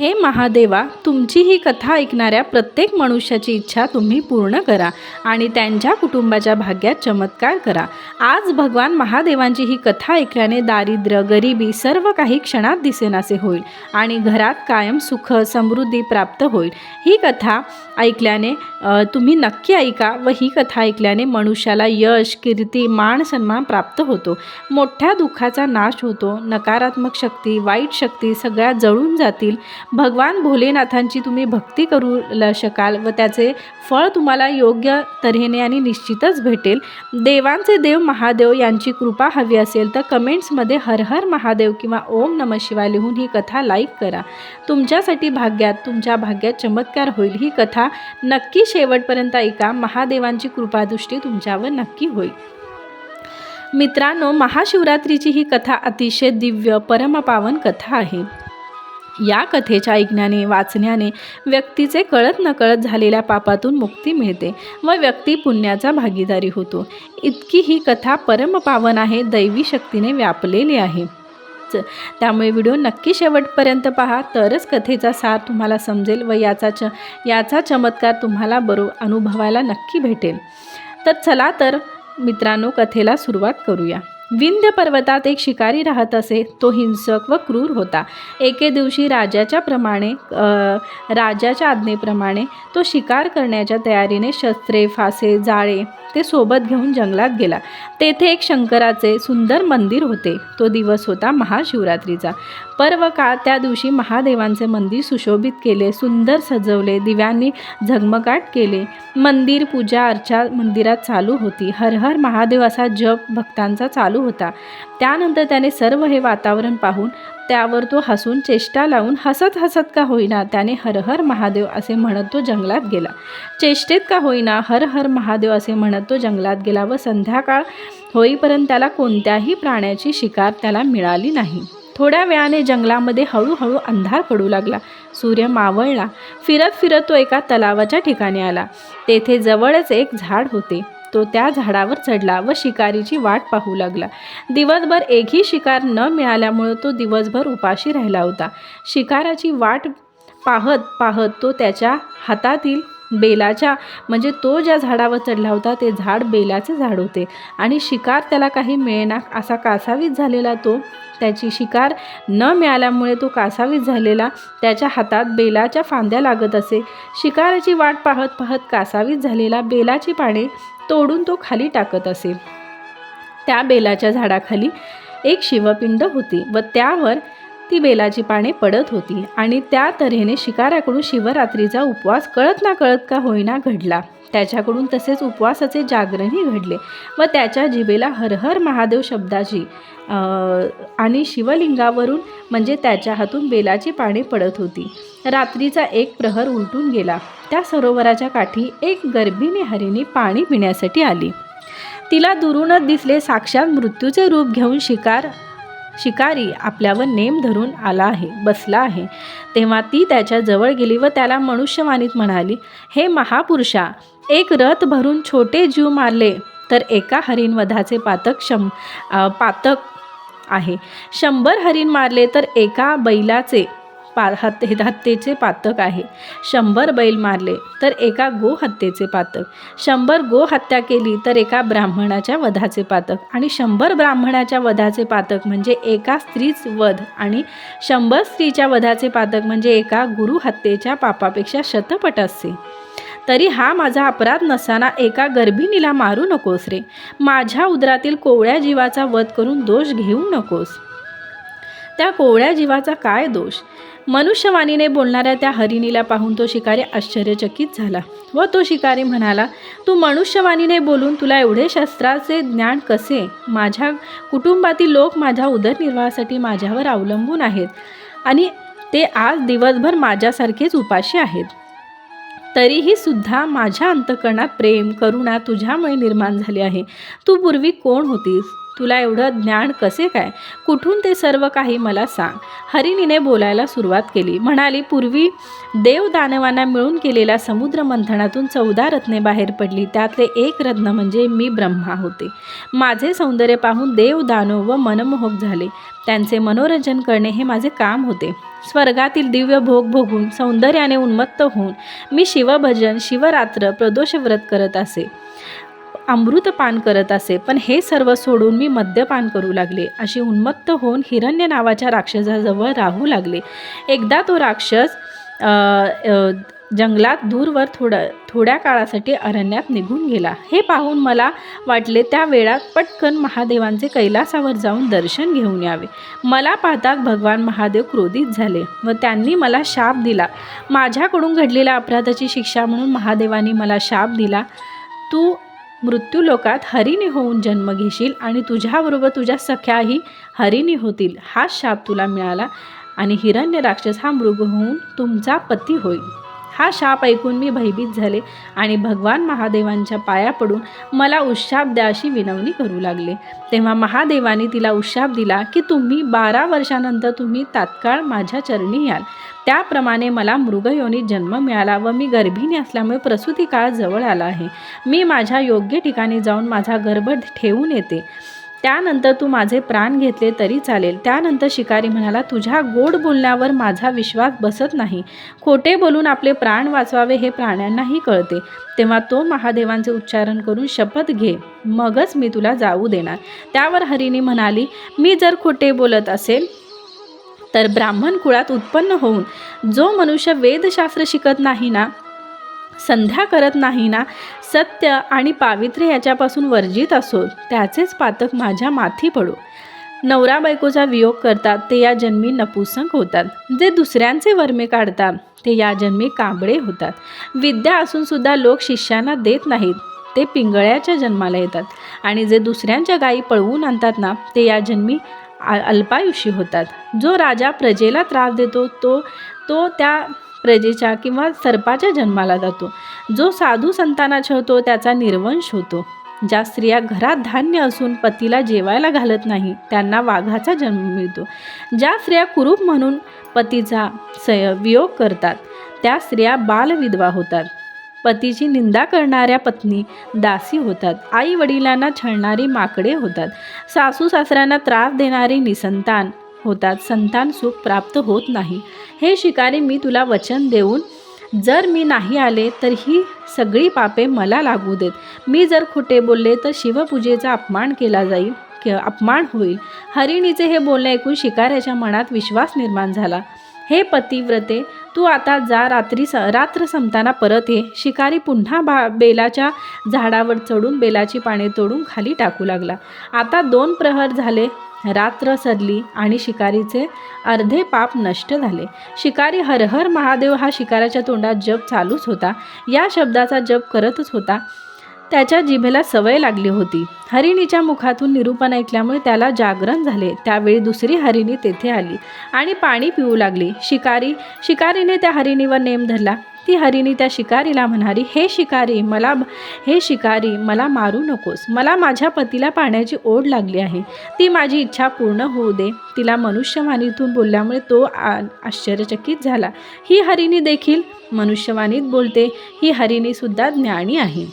हे महादेवा तुमची ही कथा ऐकणाऱ्या प्रत्येक मनुष्याची इच्छा तुम्ही पूर्ण करा आणि त्यांच्या कुटुंबाच्या भाग्यात चमत्कार करा. आज भगवान महादेवांची ही कथा ऐकल्याने दारिद्र्य गरिबी सर्व काही क्षणात दिसेनासे होईल आणि घरात कायम सुख समृद्धी प्राप्त होईल. ही कथा ऐकल्याने तुम्ही नक्की ऐका व ही कथा ऐकल्याने मनुष्याला यश कीर्ती मान सन्मान प्राप्त होतो. मोठ्या दुःखाचा नाश होतो नकारात्मक शक्ती वाईट शक्ती सगळ्या जळून जातील. भगवान भोलेनाथांची तुम्ही भक्ती करू ल शकाल व त्याचे फळ तुम्हाला योग्य तऱ्हेने आणि निश्चितच भेटेल. देवांचे देव महादेव यांची कृपा हवी असेल तर कमेंट्समध्ये हर हर महादेव किंवा ओम नम शिवाय लिहून ही कथा लाईक करा. तुमच्यासाठी भाग्यात तुमच्या भाग्यात चमत्कार होईल ही कथा. नक्की शेवटपर्यंत ऐका महादेवांची कृपादृष्टी तुमच्यावर नक्की होईल. मित्रांनो महाशिवरात्रीची ही कथा अतिशय दिव्य परमपावन कथा आहे. या कथेच्या ऐकण्याने वाचण्याने व्यक्तीचे कळत नकळत झालेल्या पापातून मुक्ती मिळते व व्यक्ती पुण्याचा भागीदारी होतो. इतकी ही कथा परमपावन आहे दैवी शक्तीने व्यापलेली आहे. च- त्यामुळे व्हिडिओ नक्की शेवटपर्यंत पहा. तरच कथेचा सार तुम्हाला समजेल व याचा च याचा चमत्कार तुम्हाला बरो अनुभवायला नक्की भेटेल. तर चला तर मित्रांनो कथेला सुरुवात करूया. विंध्य पर्वतात एक शिकारी राहत असे. तो हिंसक व क्रूर होता. एके दिवशी राजाच्या प्रमाणे राजाच्या आज्ञेप्रमाणे तो शिकार करण्याच्या तयारीने शस्त्रे फासे जाळे ते सोबत घेऊन जंगलात गेला. तेथे एक शंकराचे सुंदर मंदिर होते. तो दिवस होता महाशिवरात्रीचा. पर्व काळ त्या दिवशी महादेवांचे मंदिर सुशोभित केले सुंदर सजवले दिव्यांनी झगमगाट केले. मंदिर पूजा अर्चा मंदिरात चालू होती. हर हर महादेव असा जप भक्तांचा चालू होता. त्यानंतर त्याने सर्व हे वातावरण पाहून त्यावर तो हसून चेष्टा लावून हसत हसत का होईना त्याने हर हर महादेव असे म्हणत तो जंगलात गेला. चेष्टेत का होईना हर हर महादेव असे म्हणत तो जंगलात गेला व संध्याकाळ होईपर्यंत त्याला कोणत्याही प्राण्याची शिकार त्याला मिळाली नाही. थोड्या वेळाने जंगलामध्ये हळूहळू अंधार पडू लागला. सूर्य मावळला. फिरत फिरत तो एका तलावाच्या ठिकाणी आला. तेथे जवळच एक झाड होते. तो त्या झाडावर चढला व शिकारीची वाट पाहू लागला. दिवसभर एकही शिकार न मिळाल्यामुळे तो दिवसभर उपाशी राहिला होता. शिकाराची वाट पाहत पाहत तो त्याच्या हातातील बेलाच्या म्हणजे तो ज्या झाडावर चढला होता ते झाड बेलाचे झाड होते. आणि शिकार त्याला काही मिळेना असा कासावीस झालेला तो त्याची शिकार न मिळाल्यामुळे तो कासावीस झालेला त्याच्या हातात बेलाच्या फांद्या लागत असे. शिकाराची वाट पाहत पाहत कासावीस झालेला बेलाची पाने तोडून तो खाली टाकत असे. त्या बेलाच्या झाडाखाली एक शिवपिंड होती व त्यावर ती बेलाची पाने पडत होती आणि त्या तऱ्हेने शिकाऱ्याकडून शिवरात्रीचा उपवास कळत ना कळत का होईना घडला. त्याच्याकडून तसेच उपवासाचे जागरणही घडले व त्याच्या जिभेला हरहर महादेव शब्दाची आणि शिवलिंगावरून म्हणजे त्याच्या हातून बेलाची पाने पडत होती. रात्रीचा एक प्रहर उलटून गेला. त्या सरोवराच्या काठी एक गर्भिणी हरिणी पाणी पिण्यासाठी आली. तिला दुरूनच दिसले साक्षात मृत्यूचे रूप घेऊन शिकार शिकारी आपल्यावर नेम धरून आला आहे बसला आहे. तेव्हा ती त्याच्याजवळ गेली व त्याला मनुष्यवाणीत म्हणाली हे महापुरुषा एक रथ भरून छोटे जीव मारले तर एका हरिणवधाचे पातक शं पातक आहे. शंभर हरिण मारले तर एका बैलाचे पा हत्ते हत्येचे पातक आहे. शंभर बैल मारले तर एका गोहत्येचे पातक. शंभर गो हत्या केली तर एका ब्राह्मणाच्या वधाचे पातक. आणि शंभर ब्राह्मणाच्या वधाचे पातक म्हणजे एका स्त्रीच वध. आणि शंभर स्त्रीच्या वधाचे पातक म्हणजे एका गुरु हत्येच्या पापापेक्षा शतपट असते तरी हा माझा अपराध नसताना एका गर्भिणीला मारू नकोस रे. माझ्या उदरातील कोवळ्या जीवाचा वध करून दोष घेऊ नकोस. त्या कोवळ्या जीवाचा काय दोष? मनुष्यवाणीने बोलणाऱ्या त्या हरिणीला पाहून तो शिकारी आश्चर्यचकित झाला व तो शिकारी म्हणाला तू मनुष्यवाणीने बोलून तुला एवढे शस्त्राचे ज्ञान कसे? माझ्या कुटुंबातील लोक माझ्या उदरनिर्वाहासाठी माझ्यावर अवलंबून आहेत आणि ते आज दिवसभर माझ्यासारखेच उपाशी आहेत. तरीही सुद्धा माझ्या अंतकरणात प्रेम करुणा तुझ्यामुळे निर्माण झाली आहे. तू पूर्वी कोण होतीस? तुला एवढं ज्ञान कसे काय? कुठून ते सर्व काही मला सांग. हरिणीने बोलायला सुरुवात केली. म्हणाली पूर्वी देव दानवांना मिळून केलेल्या समुद्र मंथनातून चौदा रत्ने बाहेर पडली. त्यातले एक रत्न म्हणजे मी ब्रह्मा होते. माझे सौंदर्य पाहून देव दानव व मनमोहक झाले. त्यांचे मनोरंजन करणे हे माझे काम होते. स्वर्गातील दिव्य भोग भोगून सौंदर्याने उन्मत्त होऊन मी शिवभजन शिवरात्र प्रदोषव्रत करत असे. अमृतपान करत असे. पण हे सर्व सोडून मी मद्यपान करू लागले. अशी उन्मत्त होऊन हिरण्य नावाच्या राक्षसाजवळ राहू लागले. एकदा तो राक्षस जंगलात दूरवर थोडं थोड्या काळासाठी अरण्यात निघून गेला. हे पाहून मला वाटले त्या वेळात पटकन महादेवांचे कैलासावर जाऊन दर्शन घेऊन यावे. मला पाहताच भगवान महादेव क्रोधित झाले व त्यांनी मला शाप दिला. माझ्याकडून घडलेल्या अपराधाची शिक्षा म्हणून महादेवांनी मला शाप दिला. तू मृत्यूलोकात हरिणी होऊन जन्म घेशील आणि तुझ्याबरोबर तुझ्या सख्याही हरिणी होतील. हा शाप तुला मिळाला आणि हिरण्य राक्षस हा मृग होऊन तुमचा पती होईल. हा शाप ऐकून मी भयभीत झाले आणि भगवान महादेवांच्या पाया पडून मला उशाप द्या अशी विनवणी करू लागले. तेव्हा महादेवाने तिला उशाप दिला की तुम्ही बारा वर्षानंतर तुम्ही तात्काळ माझ्या चरणी याल. त्याप्रमाणे मला मृगयोनीत जन्म मिळाला व मी गर्भिणी असल्यामुळे प्रसूती काळ जवळ आला आहे. मी माझ्या योग्य ठिकाणी जाऊन माझा गर्भ ठेवून येते. त्यानंतर तू माझे प्राण घेतले तरी चालेल. त्यानंतर शिकारी म्हणाला तुझ्या गोड बोलण्यावर माझा विश्वास बसत नाही. खोटे बोलून आपले प्राण वाचवावे हे प्राण्यांनाही कळते. तेव्हा तो महादेवांचे उच्चारण करून शपथ घे. मगच मी तुला जाऊ देणार. त्यावर हरिणी म्हणाली मी जर खोटे बोलत असेल तर ब्राह्मण कुळात उत्पन्न होऊन जो मनुष्य वेदशास्त्र शिकत नाही ना संध्या करत नाही ना? सत्य आणि पावित्र्य याच्यापासून वर्जित असो त्याचेच पातक माझ्या माथी पडो. नवरा बायकोचा वियोग करतात ते या जन्मी नपुसंक होतात. जे दुसऱ्यांचे वर्मे काढतात ते या जन्मी कांबळे होतात. विद्या असूनसुद्धा लोक शिष्यांना देत नाहीत ते पिंगळ्याच्या जन्माला येतात. आणि जे दुसऱ्यांच्या गायी पळवून आणतात ना ते या जन्मी अल्पायुषी होतात. जो राजा प्रजेला त्रास देतो तो तो त्या प्रजेच्या किंवा सर्पाच्या जन्माला जातो. जो साधू संतांना छळतो त्याचा निर्वंश होतो. ज्या स्त्रिया घरात धान्य असून पतीला जेवायला घालत नाही त्यांना वाघाचा जन्म मिळतो. ज्या स्त्रिया कुरूप म्हणून पतीचा सय वियोग करतात त्या स्त्रिया बालविधवा होतात. पतीची निंदा करणाऱ्या पत्नी दासी होतात. आई वडिलांना छळणारी माकडे होतात. सासू सासऱ्यांना त्रास देणारी निसंतान होतात. संतान सुख प्राप्त होत नाही. हे शिकारी मी तुला वचन देऊन जर मी नाही आले तर ही सगळी पापे मला लागू देत. मी जर खोटे बोलले तर शिवपूजेचा अपमान केला जाईल कि अपमान होईल. हरिणीचे हे बोलणे ऐकून शिकाऱ्याच्या मनात विश्वास निर्माण झाला. हे पतिव्रते तू आता जा रात्री स रात्र संपताना परत ये. शिकारी पुन्हा भा बेलाच्या झाडावर चढून बेलाची पाने तोडून खाली टाकू लागला. आता दोन प्रहर झाले. रात्र सरली आणि शिकारीचे अर्धे पाप नष्ट झाले. शिकारी हर हर महादेव हा शिकाराच्या तोंडात जप चालूच होता. या शब्दाचा जप करतच होता. त्याच्या जिभेला सवय लागली होती. हरिणीच्या मुखातून निरूपण ऐकल्यामुळे त्याला जागरण झाले. त्यावेळी दुसरी हरिणी तेथे आली आणि पाणी पिऊ लागली. शिकारी शिकारीने त्या हरिणीवर नेम धरला. ती हरिणी त्या शिकारीला म्हणाली हे शिकारी मला हे शिकारी मला मारू नकोस. मला माझ्या पतीला पाण्याची ओढ लागली आहे. ती माझी इच्छा पूर्ण होऊ दे. तिला मनुष्यवाणीतून बोलल्यामुळे तो आश्चर्यचकित झाला. ही हरिणी देखील मनुष्यवाणीत बोलते. ही हरिणीसुद्धा ज्ञानी आहे.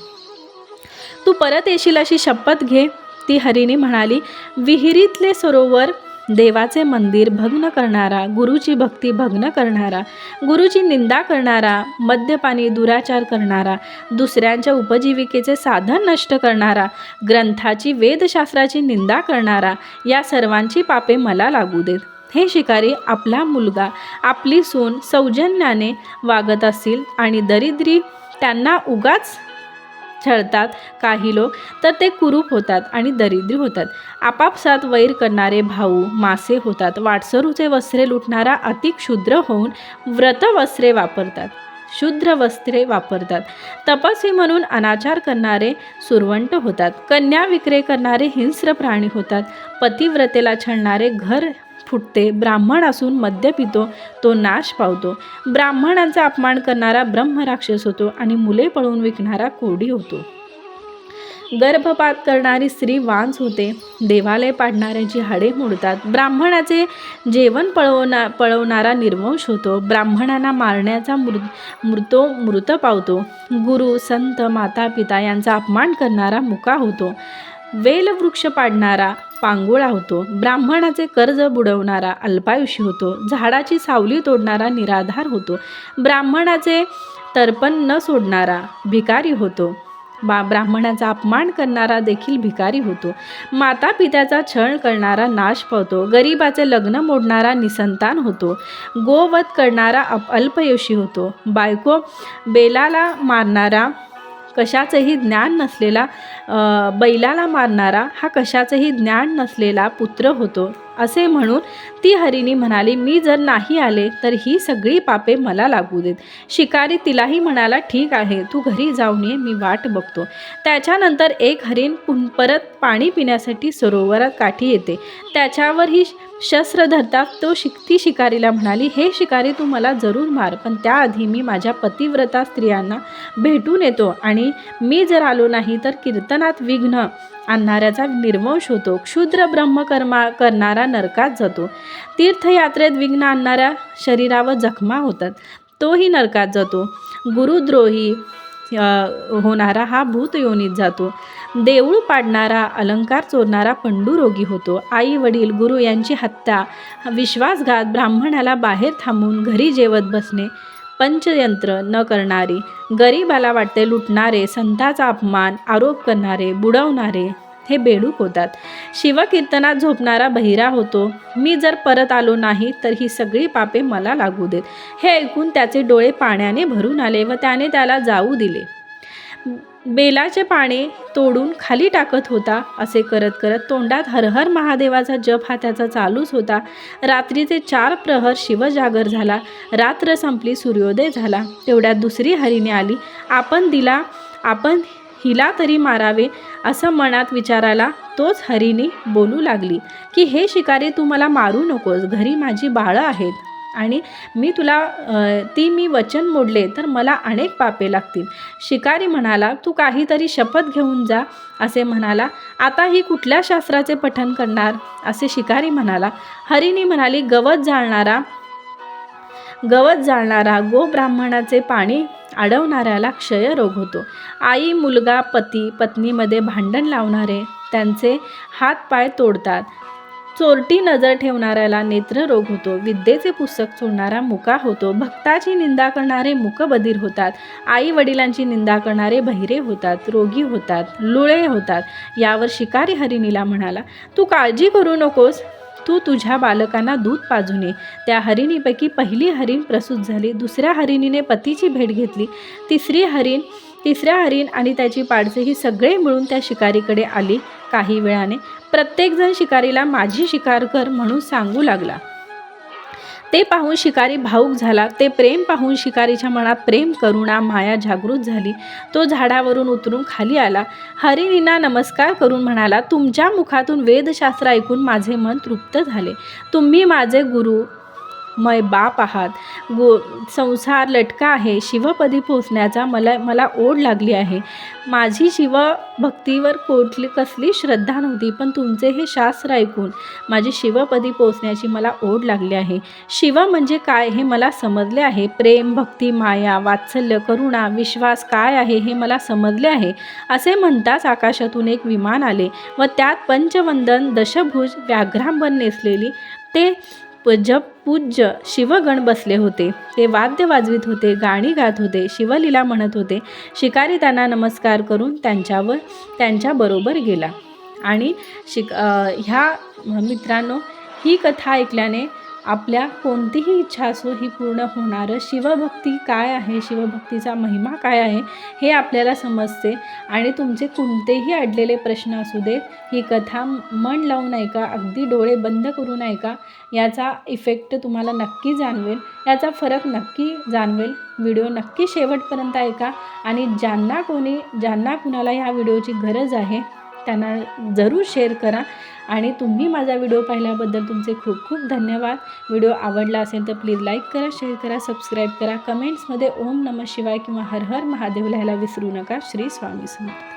तू परत येशील अशी शपथ घे. ती हरिणी म्हणाली विहिरीतले सरोवर देवाचे मंदिर भग्न करणारा गुरुची भक्ती भग्न करणारा गुरुची निंदा करणारा मद्यपानी दुराचार करणारा दुसऱ्यांच्या उपजीविकेचे साधन नष्ट करणारा ग्रंथाची वेदशास्त्राची निंदा करणारा या सर्वांची पापे मला लागू देत. हे शिकारी आपला मुलगा आपली सून सौजन्याने वागत असतील आणि दरिद्री त्यांना उगाच छळतात काही लोक तर ते कुरूप होतात आणि दरिद्री होतात. आपापसात वैर करणारे भाऊ मासे होतात. वाटसरूचे वस्त्रे लुटणारा अतिक क्षुद्र होऊन व्रतवस्त्रे वापरतात. शूद्र वस्त्रे वापरतात. तपस्वी म्हणून अनाचार करणारे सुरवंट होतात. कन्या विक्रे करणारे हिंस्र प्राणी होतात. पतिव्रतेला छळणारे घर फुटते ब्राह्मण असून मद्य पितो तो नाश पावतो. ब्राह्मणांचा अपमान करणारा ब्रह्मराक्षस होतो आणि मुले पळवून विकणारा कोडी होतो. गर्भपात करणारी स्त्री वांस होते. देवालय पाडणाऱ्याची हाडे मोडतात. ब्राह्मणाचे जेवण पळवना पळवणारा निर्वंश होतो. ब्राह्मणांना मारण्याचा मृ मृतो मृत पावतो. गुरु संत माता पिता यांचा अपमान करणारा मुका होतो. वेलवृक्ष पाडणारा पांगोळा होतो. ब्राह्मणाचे कर्ज बुडवणारा अल्पायुषी होतो. झाडाची सावली तोडणारा निराधार होतो. ब्राह्मणाचे तर्पण न सोडणारा भिकारी होतो. बा ब्राह्मणाचा अपमान करणारा देखील भिकारी होतो. माता पित्याचा छळ करणारा नाश पावतो. गरिबाचे लग्न मोडणारा निसंतान होतो. गोवध करणारा अप अल्पयोशी होतो. बायको बेलाला मारणारा कशाचंही ज्ञान नसलेला बैलाला मारणारा हा कशाचंही ज्ञान नसलेला पुत्र होतो. असे म्हणून ती हरिणी म्हणाली मी जर नाही आले तर ही सगळी पापे मला लागू देत. शिकारी तिलाही म्हणाला ठीक आहे तू घरी जाऊन ये मी वाट बघतो. त्याच्यानंतर एक हरिण पुन परत पाणी पिण्यासाठी सरोवरात काठी येते. त्याच्यावर ही शस्त्र धरता तो शिक ती शिकारीला म्हणाली हे शिकारी तू मला जरूर मार पण त्याआधी मी माझ्या पतिव्रता स्त्रियांना भेटून येतो आणि मी जर आलो नाही तर कीर्तनात विघ्न आणणाऱ्याचा निर्वंश होतो. क्षुद्र ब्रह्मकर्मा करणारा नरकात जातो. तीर्थयात्रेत विघ्न आणणाऱ्या शरीरावर जखमा होतात. तोही नरकात जातो. गुरुद्रोही होणारा हा भूत योनीत जातो. देऊळ पाडणारा अलंकार चोरणारा पंडुरोगी होतो. आई वडील गुरु यांची हत्या विश्वासघात ब्राह्मणाला बाहेर थांबून घरी जेवत बसणे पंचयंत्र न करणारी गरीबाला वाटते लुटणारे संताचा अपमान आरोप करणारे बुडवणारे हे बेडूक होतात. शिवकीर्तनात झोपणारा बहिरा होतो. मी जर परत आलो नाही तर ही सगळी पापे मला लागू देत. हे ऐकून त्याचे डोळे पाण्याने भरून आले व त्याने त्याला जाऊ दिले. बेलाचे पाने तोडून खाली टाकत होता असे करत करत तोंडात हरहर महादेवाचा जप हा त्याचा चालूच होता. रात्रीचे चार प्रहर शिवजागर झाला. रात्र संपली सूर्योदय झाला. तेवढ्यात दुसरी हरिणी आली. आपण दिला आपण हिला तरी मारावे असं मनात विचाराला तोच हरिणी बोलू लागली की हे शिकारी तू मला मारू नकोस. घरी माझी बाळं आहेत. आणि मी तुला ती मी वचन मोडले तर मला अनेक पापे लागतील. शिकारी म्हणाला तू काहीतरी शपथ घेऊन जा असे म्हणाला. आता ही कुठल्या शास्त्राचे पठन करणार? असे शिकारी म्हणाला. हरिणी म्हणाली गवत जाळणारा गवत जाळणारा गो ब्राह्मणाचे पाणी अडवणाऱ्याला क्षयरोग होतो. आई मुलगा पती पत्नीमध्ये भांडण लावणारे त्यांचे हात पाय तोडतात. चोरटी नजर ठेवणाऱ्याला नेत्ररोग होतो. विद्येचे पुस्तक चोरणारा मुका होतो. भक्ताची निंदा करणारे मुकबधीर होतात. आई वडिलांची निंदा करणारे बहिरे होतात. रोगी होतात. लुळे होतात. यावर शिकारी हरिणीला म्हणाला तू काळजी करू नकोस. तू तुझ्या बालकांना दूध पाजून ये त्या हरिणीपैकी पहिली हरिण प्रसूत झाली. दुसऱ्या हरिणीने पतीची भेट घेतली. तिसरी हरिण तिसऱ्या हरिण आणि त्याची पाडसे ही सगळे मिळून त्या शिकारीकडे आली. काही वेळाने प्रत्येकजण शिकारीला माझी शिकार कर म्हणून सांगू लागला. ते पाहून शिकारी भाऊक झाला. ते प्रेम पाहून शिकारीच्या मनात प्रेम करुणा माया जागृत झाली. तो झाडावरून उतरून खाली आला. हरिणींना नमस्कार करून म्हणाला तुमच्या मुखातून वेदशास्त्र ऐकून माझे मन तृप्त झाले. तुम्ही माझे गुरु मय बाप आहात. गो संसार लटका आहे. शिवपदी पोचण्याचा मला मला ओढ लागली आहे. माझी शिवभक्तीवर कोठली कसली श्रद्धा नव्हती पण तुमचे हे शास्त्र ऐकून माझी शिवपदी पोचण्याची मला ओढ लागली आहे. शिव म्हणजे काय हे मला समजले आहे. प्रेम भक्ती माया वात्सल्य करुणा विश्वास काय आहे हे मला समजले आहे. असे म्हणताच आकाशातून एक विमान आले व त्यात पंचवंदन दशभुज व्याघ्रांबन नेसलेली. ते जप पूज्य शिवगण बसले होते. ते वाद्य वाजवित होते गाणी गात होते शिवलीला म्हणत होते. शिकारी त्यांना नमस्कार करून त्यांच्यावर त्यांच्याबरोबर गेला. आणि शिक ह्या मित्रांनो ही कथा ऐकल्याने आपल्या कोणतीही इच्छा असो ही पूर्ण होणारं. शिवभक्ती काय आहे? शिवभक्तीचा महिमा काय आहे? हे आपल्याला समजते. आणि तुमचे कोणतेही अडलेले प्रश्न असू देत ही कथा मन लावून ऐका अगदी डोळे बंद करून ऐका. याचा इफेक्ट तुम्हाला नक्की जाणवेल. याचा फरक नक्की जाणवेल. व्हिडिओ नक्की शेवटपर्यंत ऐका. आणि ज्यांना कोणी ज्यांना कुणाला ह्या व्हिडिओची गरज आहे त्यांना जरूर शेअर करा. आणि तुम्ही माझा व्हिडिओ पाहिल्याबद्दल तुमचे खूप खूप धन्यवाद. व्हिडिओ आवडला असेल तर प्लीज लाईक करा शेअर करा सबस्क्राईब करा. कमेंट्समध्ये ओम नम शिवाय किंवा हर हर महादेव लिहायला विसरू नका. श्री स्वामी समर्थ.